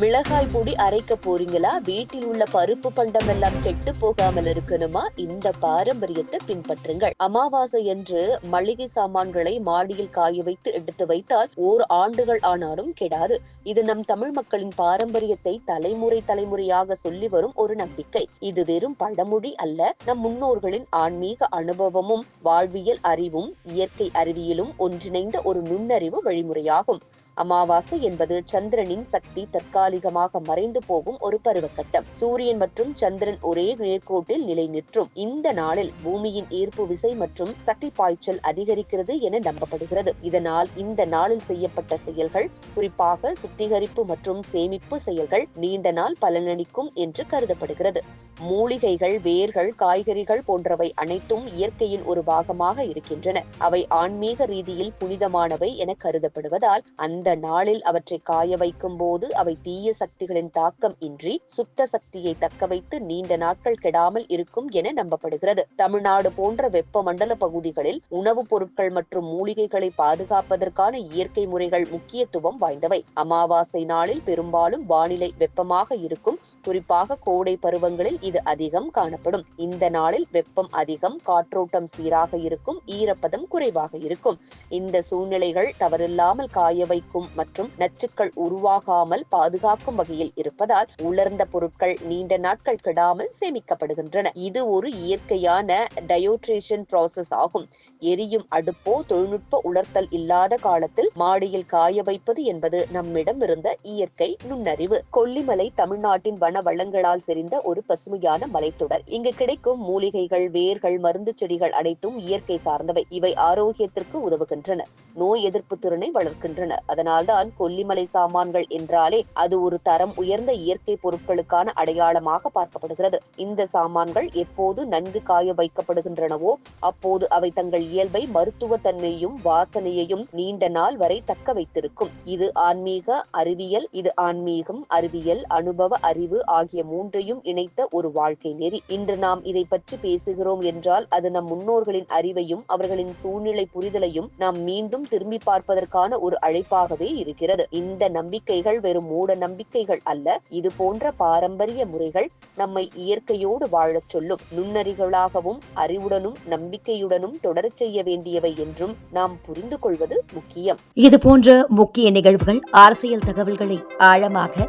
மிளகாய் பொடி அரைக்க போறீங்களா? வீட்டில் உள்ள பருப்பு பண்டம் எல்லாம் கெட்டு போகாமல் இருக்கணுமா? இந்த பாரம்பரியத்தை பின்பற்றுங்கள். அமாவாசை என்று மளிகை சாமான்களை மாடியில் காய வைத்து எடுத்து வைத்தால் ஓர் ஆண்டுகள் ஆனாலும் கெடாது. இது நம் தமிழ் மக்களின் பாரம்பரியத்தை தலைமுறை தலைமுறையாக சொல்லி வரும் ஒரு நம்பிக்கை. இது வெறும் பழமொழி அல்ல. நம் முன்னோர்களின் ஆன்மீக அனுபவமும் வாழ்வியல் அறிவும் இயற்கை அறிவியலும் ஒன்றிணைந்த ஒரு நுண்ணறிவு வழிமுறையாகும். அமாவாசை என்பது சந்திரனின் சக்தி தற்காலிகமாக மறைந்து போகும் ஒரு பருவகட்டம் சூரியன் மற்றும் சந்திரன் ஒரே நேர்கோட்டில் நிலை நிற்றும் இந்த நாளில் பூமியின் ஈர்ப்பு விசை மற்றும் சக்தி பாய்ச்சல் அதிகரிக்கிறது என நம்பப்படுகிறது. இதனால் இந்த நாளில் செய்யப்பட்ட செயல்கள் குறிப்பாக சுத்திகரிப்பு மற்றும் சேமிப்பு செயல்கள் நீண்ட நாள் பலனளிக்கும் என்று கருதப்படுகிறது. மூலிகைகள் வேர்கள் காய்கறிகள் போன்றவை அனைத்தும் இயற்கையின் ஒரு பாகமாக இருக்கின்றன. அவை ஆன்மீக ரீதியில் புனிதமானவை என கருதப்படுவதால் அந்த நாளில் அவற்றை காய வைக்கும் போது அவை தீய சக்திகளின் தாக்கம் இன்றி சுத்த சக்தியை தக்க வைத்து நீண்ட நாட்கள் கெடாமல் இருக்கும் என நம்பப்படுகிறது. தமிழ்நாடு போன்ற வெப்பமண்டல பகுதிகளில் உணவுப் பொருட்கள் மற்றும் மூலிகைகளை பாதுகாப்பதற்கான இயற்கை முறைகள் முக்கியத்துவம் வாய்ந்தவை. அமாவாசை நாளில் பெரும்பாலும் வானிலை வெப்பமாக இருக்கும். குறிப்பாக கோடை பருவங்களில் இது அதிகம் காணப்படும். இந்த நாளில் வெப்பம் அதிகம் காற்றோட்டம் சீராக இருக்கும் ஈரப்பதம் குறைவாக இருக்கும். இந்த சூழ்நிலைகள் தவறில்லாமல் காய வைக்கும் மற்றும் நச்சுக்கள் உருவாகாமல் பாதுகாக்கும் வகையில் இருப்பதால் உலர்ந்த பொருட்கள் நீண்ட நாட்கள் கெடாமல் சேமிக்கப்படுகின்றன. இது ஒரு இயற்கையான டயோட்ரேஷன் ப்ராசஸ் ஆகும். எரியும் அடுப்போ தொழில்நுட்ப உலர்த்தல் இல்லாத காலத்தில் மாடியில் காய வைப்பது என்பது நம்மிடம் இருந்த இயற்கை நுண்ணறிவு. கொல்லிமலை தமிழ்நாட்டின் வன வளங்களால் செறிந்த ஒரு பசுமை பசுமையான மலைத்தொடர். இங்கு கிடைக்கும் மூலிகைகள் வேர்கள் மருந்து செடிகள் அனைத்தும் இயற்கை சார்ந்தவை. இவை ஆரோக்கியத்திற்கு உதவுகின்றன. நோய் எதிர்ப்பு திறனை வளர்க்கின்றன. அதனால்தான் கொல்லிமலை சாமான்கள் என்றாலே அது ஒரு தரம் உயர்ந்த இயற்கை பொருட்களுக்கான அடையாளமாக பார்க்கப்படுகிறது. இந்த சாமான்கள் எப்போது நன்கு காய வைக்கப்படுகின்றனவோ அப்போது அவை தங்கள் இயல்பை மருத்துவ தன்மையையும் வாசனையையும் நீண்ட நாள் வரை தக்க வைத்திருக்கும். இது ஆன்மீக அறிவியல் இது ஆன்மீகம் அறிவியல் அனுபவ அறிவு ஆகிய மூன்றையும் இணைத்த ஒரு வாழ்க்கை நெறி. இன்று நாம் இதை பற்றி பேசுகிறோம் என்றால் அது நம் முன்னோர்களின் அறிவையும் அவர்களின் சூழ்நிலை புரிதலையும் நாம் மீண்டும் திரும்பி பார்ப்பதற்கான ஒரு அழைப்பாகவே இருக்கிறது. இந்த நம்பிக்கைகள் வெறும் மூட நம்பிக்கைகள் அல்ல. இது போன்ற பாரம்பரிய முறைகள் நம்மை இயற்கையோடு வாழச் சொல்லும். நுண்ணறிகளாகவும் அறிவுடனும் நம்பிக்கையுடனும் தொடரச் செய்ய வேண்டியவை என்றும் நாம் புரிந்து கொள்வது முக்கியம். இது போன்ற முக்கிய நிகழ்வுகள் அரசியல் தகவல்களை ஆழமாக